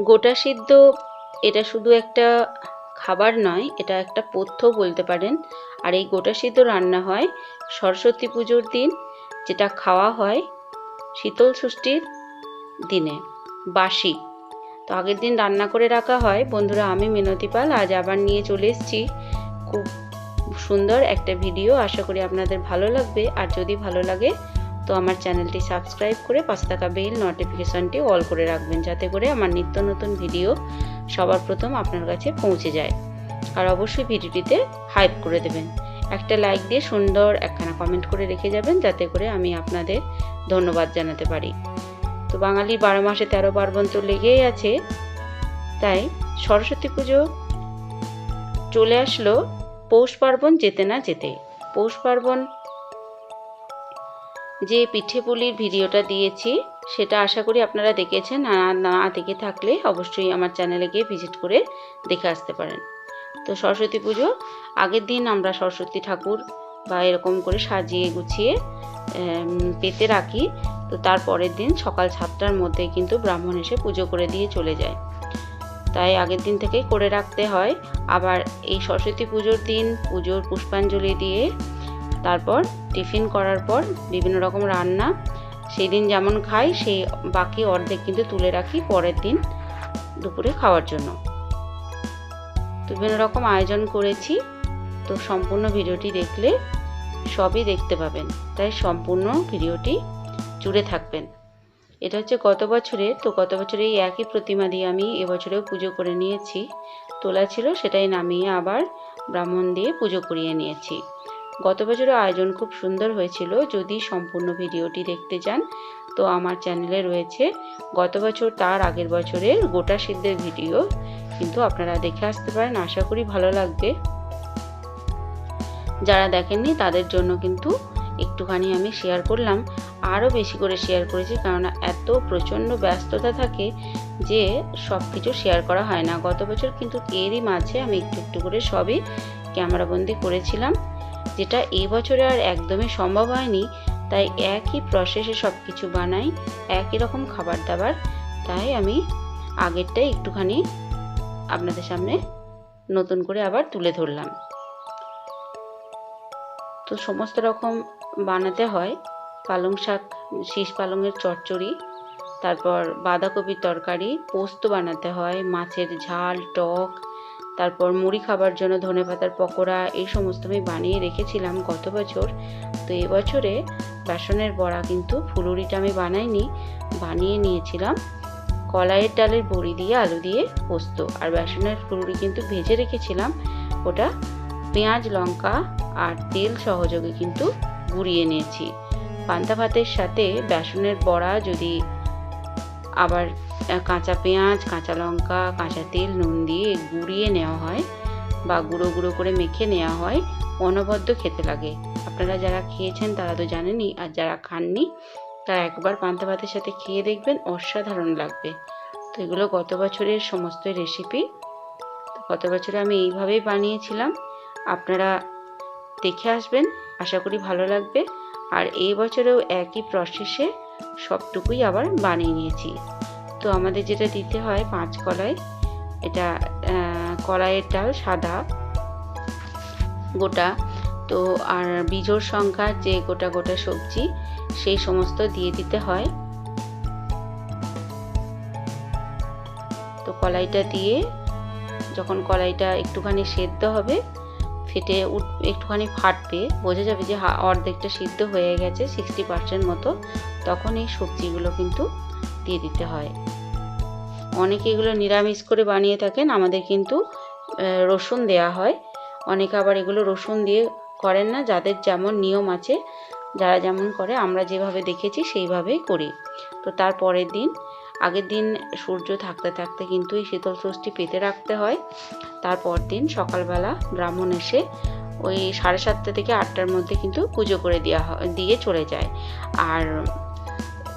গোটা সিদ্ধ, এটা শুধু একটা খাবার নয়, এটা একটা পথ্য বলতে পারেন। আর এই গোটা সিদ্ধ রান্না হয় সরস্বতী পুজোর দিন, যেটা খাওয়া হয় শীতল ষষ্ঠীর দিনে, বাসি। তো আগের দিন রান্না করে রাখা হয়। বন্ধুরা, আমি মিনতি পাল, আজ আবার নিয়ে চলে এসেছি। খুব সুন্দর একটা ভিডিও, আশা করি আপনাদের ভালো লাগবে। আর যদি ভালো লাগে তো আমার চ্যানেলটি সাবস্ক্রাইব করে পাশে থাকা বেল নোটিফিকেশনটি অল করে রাখবেন, যাতে করে আমার নিত্য নতুন ভিডিও সবার প্রথম আপনার কাছে পৌঁছে যায়। আর অবশ্যই ভিডিওটিতে হাইপ করে দেবেন। একটা লাইক দিয়ে সুন্দর একখানা কমেন্ট করে রেখে যাবেন, যাতে করে আমি আপনাদের ধন্যবাদ জানাতে পারি। তো বাঙালির বারো মাসে তেরো পার্বণ তো লেগেই আছে। তাই সরস্বতী পুজো চলে আসলো। পৌষ পার্বণ যেতে না যেতে পৌষ পার্বণ যে পিঠে পুলির ভিডিওটা দিয়েছি, সেটা আশা করি আপনারা দেখেছেন। আর না দেখে থাকলে অবশ্যই আমার চ্যানেলে গিয়ে ভিজিট করে দেখে আসতে পারেন। তো সরস্বতী পুজো, আগের দিন আমরা সরস্বতী ঠাকুর বা এরকম করে সাজিয়ে গুছিয়ে পেতে রাখি। তো তার পরের দিন সকাল সাতটার মধ্যে কিন্তু ব্রাহ্মণ এসে পুজো করে দিয়ে চলে যায়। তাই আগের দিন থেকেই করে রাখতে হয়। আবার এই সরস্বতী পুজোর দিন পুজোর পুষ্পাঞ্জলি দিয়ে, তারপর টিফিন করার পর বিভিন্ন রকম রান্না সেই দিন যেমন খাই, সেই বাকি অর্ধেক কিন্তু তুলে রাখি পরের দিন দুপুরে খাওয়ার জন্য। তো বিভিন্ন রকম আয়োজন করেছি, তো সম্পূর্ণ ভিডিওটি দেখলে সবই দেখতে পাবেন। তাই সম্পূর্ণ ভিডিওটি জুড়ে থাকবেন। এটা হচ্ছে গত বছরে তো গত বছরে এই একই প্রতিমা দিয়ে আমি এবছরেও পুজো করে নিয়েছি। তোলা ছিল সেটাই নামিয়ে আবার ব্রাহ্মণ দিয়ে পুজো করিয়ে নিয়েছি। গত বছরের আয়োজন খুব সুন্দর হয়েছিল, যদি সম্পূর্ণ ভিডিওটি দেখতে চান, তো আমার চ্যানেলে রয়েছে। গত বছর তার আগের বছরের গোটা সিদ্ধের ভিডিও, কিন্তু আপনারা দেখে আসতে পারেন, আশা করি ভালো লাগবে। যারা দেখেননি, তাদের জন্য কিন্তু একটুখানি আমি শেয়ার করলাম, আরও বেশি করে শেয়ার করেছি, কেননা এত প্রচণ্ড ব্যস্ততা থাকে যে সব কিছু শেয়ার করা হয় না। গত বছর কিন্তু এরই মাঝে আমি একটু একটু করে সবই ক্যামেরাবন্দি করেছিলাম। যেটা এই বছরে আর একদমই সম্ভব হয়নি, তাই একই প্রসেসে সব কিছু বানাই, একই রকম খাবার দাবার। তাই আমি আগেরটাই একটুখানি আপনাদের সামনে নতুন করে আবার তুলে ধরলাম। তো সমস্ত রকম বানাতে হয়, পালং শাক, শীষ পালংয়ের চচ্চড়ি, তারপর বাঁধাকপির তরকারি, পোস্ত বানাতে হয়, মাছের ঝাল, টক তারপর মুড়ি খাবার জন্য ধনে পাতার পকোড়া, এই সমস্ত আমি বানিয়ে রেখেছিলাম গত বছর। তো এবছরে বেসনের বড়া কিন্তু ফুলুরিটা আমি বানাইনি, বানিয়ে নিয়েছিলাম। কলাইয়ের ডালের বড়ি দিয়ে আলু দিয়ে পোস্ত। আর বেসনের ফুলুরি কিন্তু ভেজে রেখেছিলাম। ওটা পেঁয়াজ, লঙ্কা আর তেল সহযোগে কিন্তু গুঁড়িয়ে নিয়েছি। পান্তা ভাতের সাথে বেসনের বড়া যদি আবার কাঁচা পেঁয়াজ, কাঁচা লঙ্কা, কাঁচা তেল, নুন দিয়ে গুঁড়িয়ে নেওয়া হয় বা গুঁড়ো গুঁড়ো করে মেখে নেওয়া হয়। অনবদ্য খেতে লাগে। আপনারা যারা খেয়েছেন তারা তো জানেনই, আর যারা খাননি, তারা একবার পান্তা ভাতের সাথে খেয়ে দেখবেন, অসাধারণ লাগবে। তো এগুলো গত বছরের সমস্ত রেসিপি গত বছরে আমি এইভাবেই বানিয়েছিলাম। আপনারা দেখে আসবেন, আশা করি ভালো লাগবে। আর এই বছরেও একই প্রসেসে সবটুকুই আবার বানিয়ে নিয়েছি। তো আমাদের যেটা দিতে হয় পাঁচ কলাই, এটা কলাইয়ের ডাল সাদা গোটা। তো আর বীজোর সংখ্যা যে গোটা গোটা সবজি, সেই সমস্ত দিয়ে দিতে হয়। তো কলাইটা দিয়ে যখন কলাইটা একটুখানি সেদ্ধ হবে ফেটে একটুখানি ফাটবে, বোঝা যাবে যে অর্ধেকটা সিদ্ধ হয়ে গেছে সিক্সটি পার্সেন্ট মতো, তখন এই সবজিগুলো কিন্তু দিয়ে দিতে হয়। অনেকে এগুলো নিরামিষ করে বানিয়ে থাকেন, আমাদের কিন্তু রসুন দেয়া হয়। অনেকে আবার এগুলো রসুন দিয়ে করেন না, যাদের যেমন নিয়ম আছে, যারা যেমন করে, আমরা যেভাবে দেখেছি সেইভাবেই করি। তো তারপরের দিন আগের দিন সূর্য থাকতে থাকতে কিন্তু এই শীতল ষষ্ঠী পেতে রাখতে হয়। তারপর দিন সকালবেলা ব্রাহ্মণ এসে ওই সাড়ে সাতটা থেকে আটটার মধ্যে কিন্তু পুজো করে দেওয়া হয়, দিয়ে চলে যায়। আর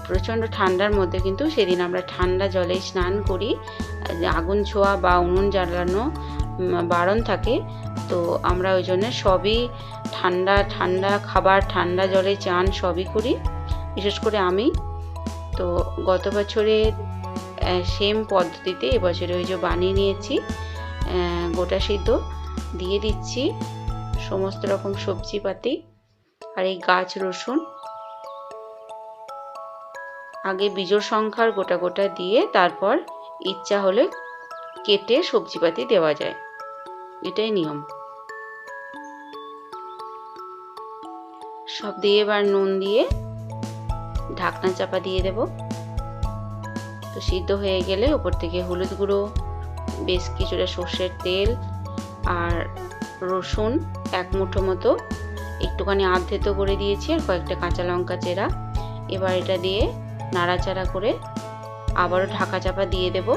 প্রচণ্ড ঠান্ডার মধ্যে কিন্তু সেদিন আমরা ঠান্ডা জলে স্নান করি। আগুন ছোঁয়া বা উনুন জ্বালানো বারণ থাকে। তো আমরা ওই জন্য সবই ঠান্ডা ঠান্ডা খাবার, ঠান্ডা জলে চান সবই করি। বিশেষ করে আমি। তো গত বছরের সেম পদ্ধতিতে এবছরে ওই যে বানিয়ে নিয়েছি গোটা সিদ্ধ দিয়ে দিচ্ছি, সমস্ত রকম সবজিপাতি আর এই গাছ রসুন। আগে বীজোর সংখ্যার গোটা গোটা দিয়ে তারপর ইচ্ছা হলে কেটে সবজিপাতি দেওয়া যায়। এটাই নিয়ম। সব দিয়ে এবার নুন দিয়ে ঢাকনা চাপা দিয়ে দেব। তো সিদ্ধ হয়ে গেলে উপর থেকে হলুদ গুঁড়ো, বেশ কিছুটা সর্ষের তেল আর রসুন এক মুঠো মতো। একটুখানি আধেতো করে দিয়েছি আর কয়েকটা কাঁচা লঙ্কা চেরা। এবার এটা দিয়ে নাড়াচাড়া করে আবারও ঢাকা চাপা দিয়ে দেব।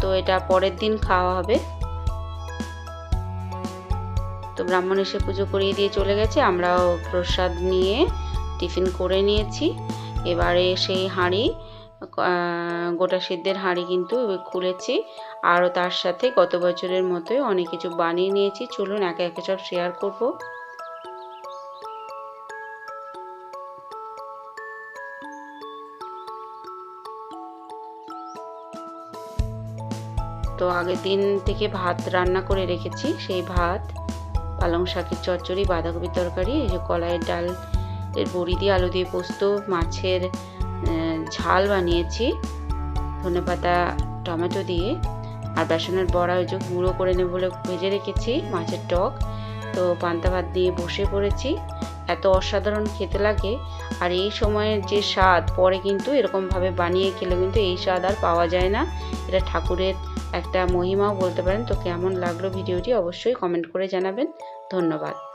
তো এটা পরের দিন খাওয়া হবে। তো ব্রাহ্মণ এসে পুজো করিয়ে দিয়ে চলে গেছে। আমরাও প্রসাদ নিয়ে টিফিন করে নিয়েছি। এবারে সেই হাঁড়ি গোটা সিদ্ধের হাঁড়ি কিন্তু খুলেছি। আরও তার সাথে গত বছরের মতোই অনেক কিছু বানিয়ে নিয়েছি। চলুন একে একে সব শেয়ার করব। তো আগের দিন থেকে ভাত রান্না করে রেখেছি। সেই ভাত, পালং শাকের চচ্চড়ি, বাঁধাকপির তরকারি, এই যে কলাইয়ের ডাল বড়ি দিয়ে আলু দিয়ে পোস্ত, মাছের ঝাল বানিয়েছি। ধনেপাতা টমেটো দিয়ে। আর বেসনের বড়া ওই যে গুঁড়ো করে নেব বলে ভেজে রেখেছি, মাছের টক। তো পান্তা ভাত দিয়ে বসে পড়েছি। এত অসাধারণ খেতে লাগে। আর এই সময়ের যে স্বাদ, পরে কিন্তু এরকমভাবে বানিয়ে খেলে কিন্তু এই স্বাদ আর পাওয়া যায় না। এটা ঠাকুরের একটা মহিমাও বলতে পারেন। তো কেমন লাগল ভিডিওটি অবশ্যই কমেন্ট করে জানাবেন। ধন্যবাদ।